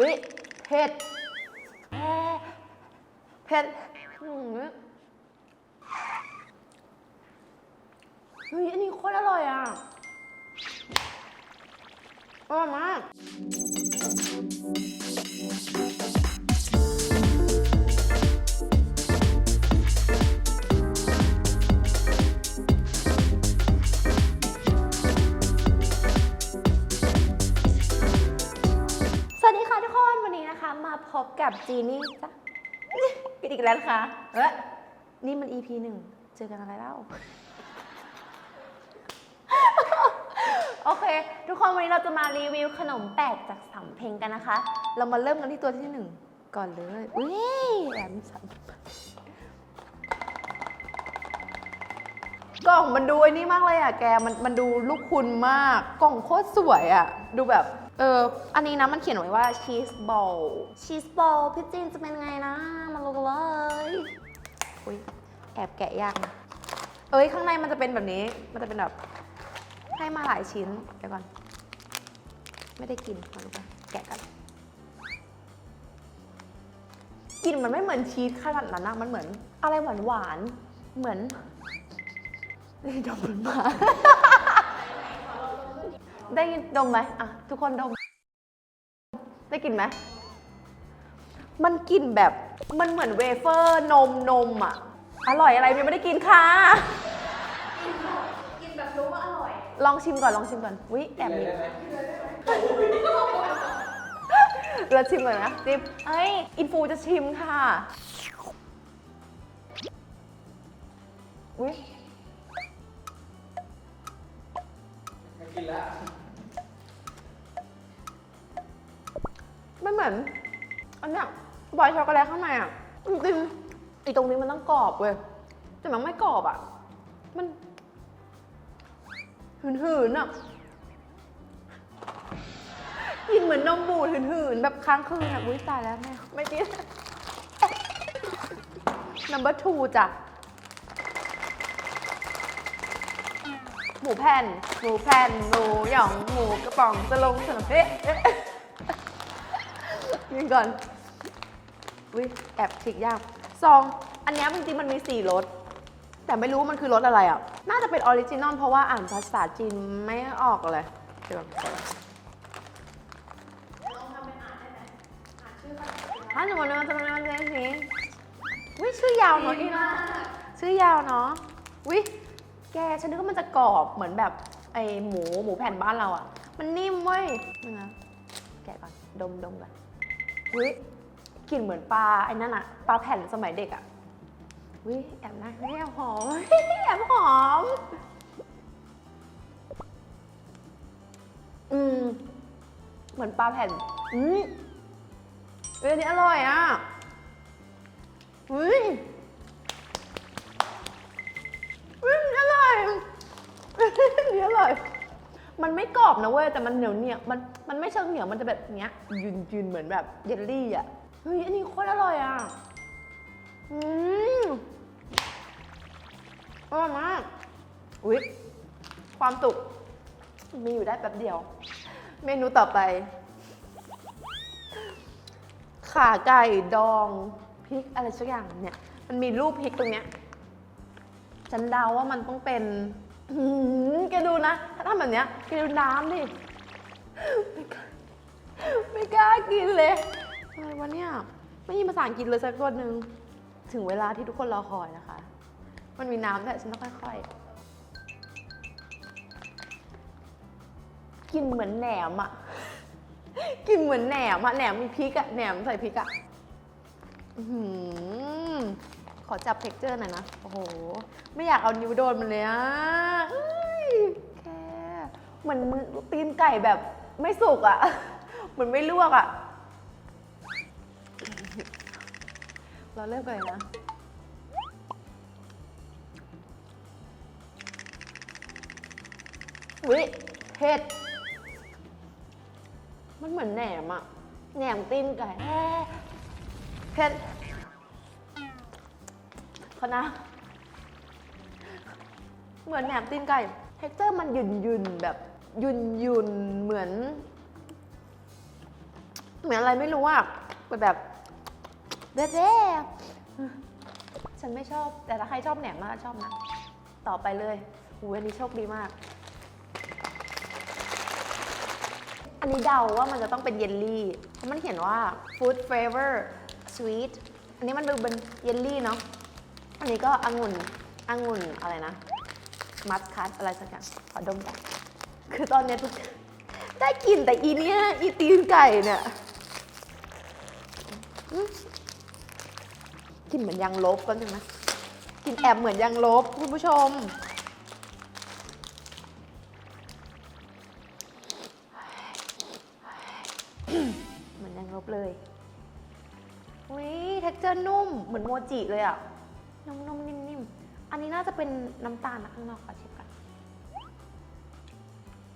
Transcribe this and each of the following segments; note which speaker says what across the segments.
Speaker 1: วิเผ็ดเผ็ดอืมเฮ้ยอันนี้โคตรอร่อยอะอร่อยมาก กับจีนี่จ้ะปิดอีกแล้วนะคะเอ้ยนี่มัน EP หนึ่งเจอกันอะไรเล่า โอเค ทุกคนวันนี้เราจะมารีวิวขนมแปลกจากสำเพ็งกันนะคะ เรามาเริ่มกันที่ตัวที่หนึ่งก่อนเลยอุ้ยแอมสำ กล่องมันดูไอ้นี่มากเลยอะแกมันมันดูลูกคุณมากกล่องโคตรสวยอะ ดูแบบเอออันนี้นะมันเขียนไว้ว่าชีสบอลชีสบอลพี่จีนจะเป็นไงนะมาลงกันเลยอุ้ยแอบแกะยากนะเอ้ยข้างในมันจะเป็นแบบนี้ มันจะเป็นแบบให้มาหลายชิ้นเดี๋ยวก่อน ไม่ได้กินมาดูกันแกะกันกลินมันไม่เหมือนชีสขนาดนั้นนะมันเหมือนอะไรหวานหวานๆเหมือน นี่ดมมันมา ได้ยินดมไหมอะ ทุกคนดม ได้กลินไหม มันกลิ่นแบบ มันเหมือนเวเฟอร์นมนมอะ อร่อยอะไรยังไม่ได้กินค่ะ
Speaker 2: กินแบบรู้ว่าอร่อย
Speaker 1: ลองชิมก่อน ลองชิมก่อนวิแอบมีเราชิมก่อนนะจิมเอ้ย อินฟูจะชิมค่ะวิ
Speaker 3: กินแล้ว
Speaker 1: ไม่เหมือนอันเนี้ยบอยช็อกโกแลตข้างในอะจริงๆไอีตรงนี้มันต้องกรอบเว้ยแต่มันไม่กรอบอะ มันหืนๆอะกินเหมือนนมบูดหืนๆแบบค้างคืนอะอุ้ยตายแล้วแม่ไม่กิน number two จ้ะ หมูแผ่น หมูแผ่น หมูหยอง หมูกระป๋องจะลงสนมเอ๊ะเอ๊ะกินก่อนอุ้ยแอบฉีกยากซอง อันเนี้ยจริงๆมันมีสี่รส แต่ไม่รู้มันคือรสอะไรอะ น่าจะเป็นออริจินอลเพราะว่าอ่านภาษาจีนไม่ออกเลยเดี๋ยวก่อน
Speaker 2: ลองทำเป็นอ่านได้ไหมอ่านชื่อขนม
Speaker 1: ถ้าสมมติว่าจะมาเล่นสิวิชื่อยาวเนาะอีเนาะชื่อยาวเนาะวิ แกฉันนึกว่ามันจะกรอบเหมือนแบบไอหมูหมูแผ่นบ้านเราอะมันนิ่มเว้ยนึงนะแกะก่อนดมดมก่อนวิกลิ่นเหมือนปลาไอ้นั่นอะปลาแผ่นสมัยเด็กอะวิแอบนะแอบหอมแอบหอม อืมเหมือนปลาแผ่น อืมเฮ้ยอันนี้อร่อยอะเฮ้ยเฮ้ยอร่อยอั นี้อร่อย มันไม่กรอบนะเว้ยแต่มันเหนียวเหนียวมันมันไม่เชิงเหนียวมันจะแบบเนี้ยยืนยืนเหมือนแบบเยลลี่อะเฮ้ยอันนี้โคตรอร่อยอะอืมอร่อยมากอุ๊ยความสุขมีอยู่ได้แป๊บเดียว เมนูต่อไป ขาไก่ดองพริกอะไรสักอย่างเนี่ย มันมีรูปพริกตรงเนี้ยฉันเดาว่ามันต้องเป็น หือแกดูนะ ถ้าทำแบบเนี้ยแกดูน้ำดิ ไม่กล้าไม่กล้ากินเลยอะไรวะเนี่ย ไม่มีภาษาอังกฤษเลยสักตัวหนึ่ง ถึงเวลาที่ทุกคนรอคอยนะคะ มันมีน้ำแต่ฉันต้องค่อยๆ กินเหมือนแหนมอะกินเหมือนแหนมอะแหนมมีพริกอะแหนมใส่พริกอะอื้อหื อขอจับเท็กเจอร์หน่อยนะ โอ้โห ไม่อยากเอานิ้วโดนมันเลยอะเอ้ยแค่เหมือนตีนไก่แบบไม่สุกอะเหมือนไม่ลวกอะเราเริ่มกันเลยนะวิเผ็ด มันเหมือนแหนมอะ แหนมตีนไก่เผ็ด เขานะเหมือนแหนมตีนไก่เท็กเจอร์มันหยุ่นยุนแบบหยุ่นยุนเหมือน เหมือนอะไรไม่รู้อะแบบแบบแย่ๆฉันไม่ชอบ แต่ถ้าใครชอบแหนมมากชอบนะ ต่อไปเลยอูอันนี้โชคดีมาก อันนี้เดาว่ามันจะต้องเป็นเยลลี่ เพราะมันเขียนว่า food flavor sweet อันนี้มันดูเป็นเยลลี่เนาะ อันนี้ก็องุ่นองุ่นอะไรนะ มัสคัตอะไรสักอย่างขอดมก่อนคือตอนเนี้ยทุกได้กลิ่นแต่อีเนี้ยอีตีนไก่เนี่ยกลิ่นเหมือนยางลบก็ใช่ไหมกลิ่นแอบเหมือนยางลบคุณผู้ชมเหมือนยางลบเลยอุ้ยเท็กเจอร์นุ่มเหมือนโมจิเลยอะ นุ่มๆนิ่มๆ อันนี้น่าจะเป็นน้ำตาลนะข้างนอกขอชิมกัน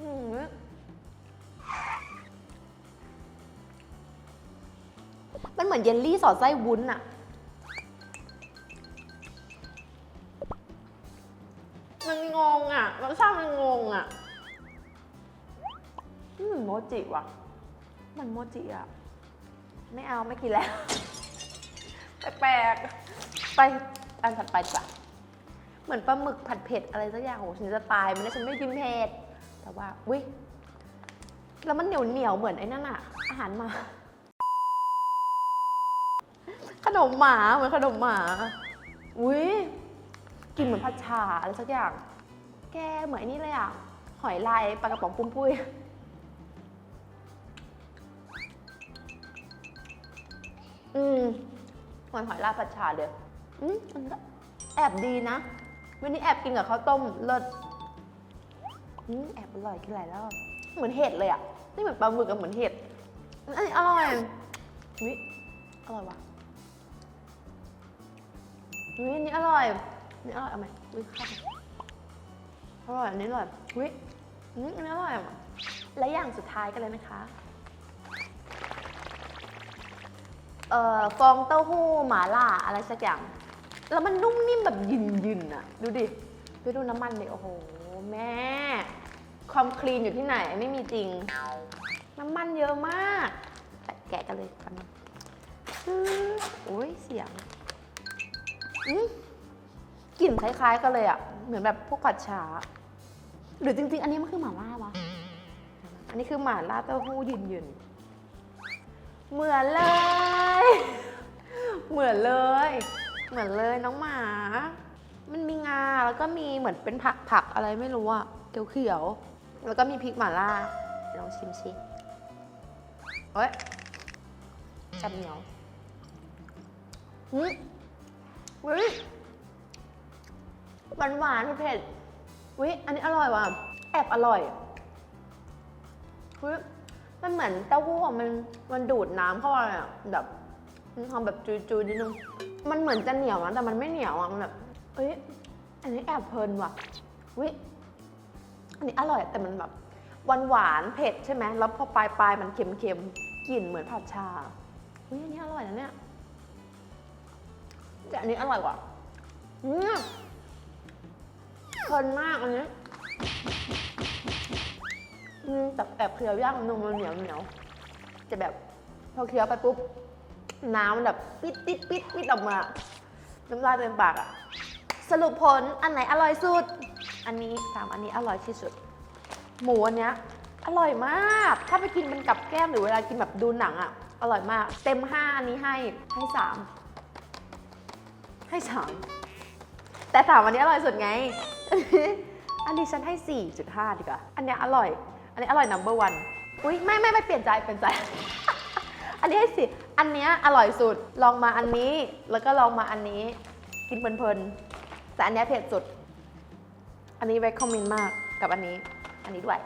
Speaker 1: อืมมันเหมือนเยลลี่สอดไส้วุ้นอะมันงงอะรสชาติมันงงอะอืมโมจิว่ะ มันโมจิอะไม่เอาไม่กินแล้ว แปลกๆไป อันถัดไปดีกว่าเหมือนปลาหมึกผัดเผ็ดอะไรสักอย่างโอ้โหฉันจะตายมันนะฉันไม่กินเผ็ดแต่ว่าอุ้ยแล้วมันเหนียวเหนียวเหมือนไอ้นั่นอะอาหารหมา ขนมหมาเหมือนขนมหมาอุ้ยกินเหมือนผัดชาอะไรสักอย่าง แกเหมือนไอ้นี่เลยอะหอยลายปลากระป๋องปุ้มปุ้ยอืมเหมือนหอยลายผัดชาเลย อืมมันก็แอบดีนะ วันนี้แอบกินกับข้าวต้มเลิศอืมแอบอร่อยกินหลายรอบเหมือนเห็ดเลยอะ นี่เหมือนปลาหมึกกับเหมือนเห็ดอันนี้อร่อยวิอร่อยว่ะวิอันนี้อร่อยอันนี้อร่อยเอาไหมวิข้าวอร่อยอันนี้อร่อยวิอืมอันนี้อร่อยและอย่างสุดท้ายกันเลยนะคะเอ่อฟองเต้าหู้หมาล่าอะไรสักอย่าง แล้วมันนุ่มนิ่มแบบยินยินอะดูดิไปดูน้ำมันดิโอ้โห แม่ ความคลีนอยู่ที่ไหนไม่มีจริง น้ำมันเยอะมากแปะแกะกันเลยกันนะอื้อโอ้ยเสียงอืมกลิ่นคล้าย ๆกันเลยอะเหมือนแบบพวกผัดฉาหรือจริง ๆ อันนี้มันคือหม่าล่าวะ อันนี้คือหม่าล่าเต้าหู้ยืนยืนเหมือนเลย เหมือนเลย เหมือนเลยน้องหมา มันมีงาแล้วก็มีเหมือนเป็นผักผักอะไรไม่รู้อะเขียวๆแล้วก็มีพริกหม่าล่า ลองชิมชิเอ้ยจับเหนียวหืมเฮ้ยหวานหวานเผ็ดๆวิอันนี้อร่อยว่ะ แอบอร่อยเฮ้ยมันเหมือนเต้าหู้อะมันมันดูดน้ำเข้าไปอะแบบมันทำแบบจุยๆนิดนึง มันเหมือนจะเหนียวนะแต่มันไม่เหนียวอะมันแบบเอ้ยอันนี้แอบเพลินว่ะวิอันนี้อร่อยแต่มันแบบหวานหวานเผ็ดใช่ไหมแล้วพอปลายปลายมันเค็มเค็มกลิ่นเหมือนผัดชาวิอันนี้อร่อยนะเนี่ยแต่อันนี้อร่อยกว่าอืมเพลินมากอันนี้อืมแต่แอบเคี้ยวย่างนมมันเหนียวเหนียวจะแบบพอเคี้ยวไปปุ๊บ น้ำมันแบบปิดปิดปิดปิดออกมาน้ำลายเต็มปากอะสรุปผลอันไหนอร่อยสุด อันนี้สามอันนี้อร่อยที่สุด หมูอันเนี้ยอร่อยมาก ถ้าไปกินเป็นกับแก้มหรือเวลากินแบบดูหนังอะอร่อยมาก เต็มห้าอันนี้ให้ให้สามให้สามแต่สามอันนี้อร่อยสุดไง อันนี้ฉันให้ 4.5 ดีกว่า อันเนี้ยอร่อย อันนี้อร่อย number one อุ้ยไม่ไม่ไม่เปลี่ยนใจเปลี่ยนใจ อันนี้ให้สิ อันเนี้ยอร่อยสุด ลองมาอันนี้ แล้วก็ลองมาอันนี้ กินเพลินๆ แต่อันเนี้ยเผ็ดสุด อันนี้ recommend มากกับอันนี้ อันนี้ด้วย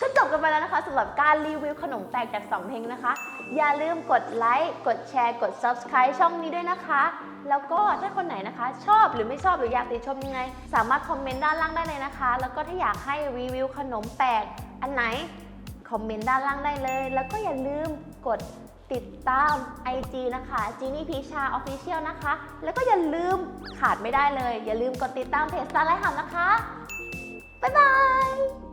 Speaker 1: ก็จบกันไปแล้วนะคะสำหรับการรีวิวขนมแปลกจากสำเพ็งนะคะ อย่าลืมกดไลค์กดแชร์กด subscribe ช่องนี้ด้วยนะคะ แล้วก็ถ้าคนไหนนะคะ ชอบหรือไม่ชอบหรืออยากติชมยังไง สามารถคอมเมนต์ด้านล่างได้เลยนะคะ แล้วก็ถ้าอยากให้รีวิวขนมแปลกอันไหน คอมเมนต์ด้านล่างได้เลย แล้วก็อย่าลืมกดติดตาม IG นะคะ จีนี่พีชาออฟฟิเชียลนะคะ แล้วก็อย่าลืมขาดไม่ได้เลย อย่าลืมกดติดตามเพจสตาร์ไลท์หับนะคะ บ๊ายบาย